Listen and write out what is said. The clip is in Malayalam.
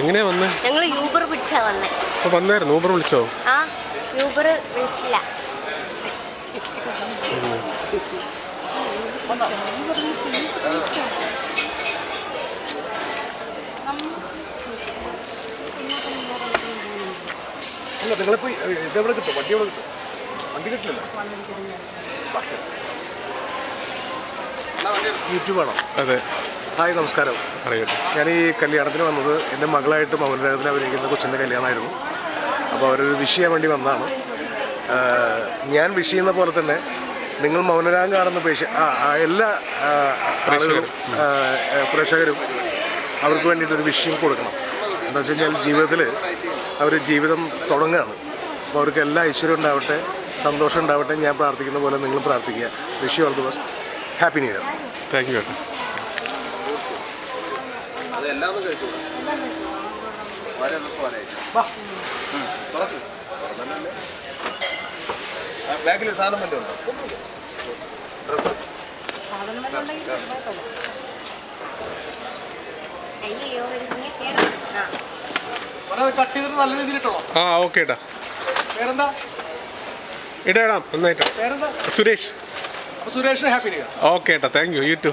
എങ്ങനെയാ വന്നേ? ഞങ്ങൾ യൂബർ പിടിച്ചാ വന്നേ. അപ്പൊ വന്നായിരുന്നു? ഊബർ വിളിച്ചോ? ആ യൂബർ വിളിച്ചില്ല. അല്ല നിങ്ങളിപ്പോൾ ഇതെവിടെ കിട്ടും? വണ്ടി എവിടെ കിട്ടും? വണ്ടി കിട്ടില്ലല്ലോ. യൂട്യൂബാണോ അതെ. ഹായ് നമസ്കാരം. അറിയാം ഞാൻ ഈ കല്യാണത്തിന് വന്നത് എന്റെ മകളായിട്ടും മൗനരാഗത്തിന് അഭിനയിക്കുന്ന കൊച്ചിന്റെ കല്യാണമായിരുന്നു. അപ്പോൾ അവരൊരു വിഷ് ചെയ്യാൻ വേണ്ടി വന്നതാണ്. ഞാൻ വിഷ് ചെയ്യുന്ന പോലെ തന്നെ നിങ്ങൾ മൗനരാഗം കാണുന്ന പേശ എല്ലാ ആളുകളും പ്രേക്ഷകരും അവർക്ക് വേണ്ടിയിട്ടൊരു വിഷയം കൊടുക്കണം. എന്താ വെച്ച് കഴിഞ്ഞാൽ ജീവിതത്തിൽ അവർ ജീവിതം തുടങ്ങുകയാണ്. അപ്പോൾ അവർക്ക് എല്ലാ ഐശ്വര്യം ഉണ്ടാവട്ടെ സന്തോഷം ഉണ്ടാവട്ടെ ഞാൻ പ്രാർത്ഥിക്കുന്ന പോലെ നിങ്ങൾ പ്രാർത്ഥിക്കുക. വിഷയം all the best. Happy new year thank you ബാഗിൽ സാധനം വല്ലതും ഉണ്ടോ ഡ്രസ്സ്. ആ ഓക്കെ ഇടാ ഇടാം നന്നായിട്ടാ സുരേഷ്. സുരേഷിന് ഹാപ്പി ന്യൂ ഇയർ. ഓക്കെ ഏട്ടാ താങ്ക് യു യു ടു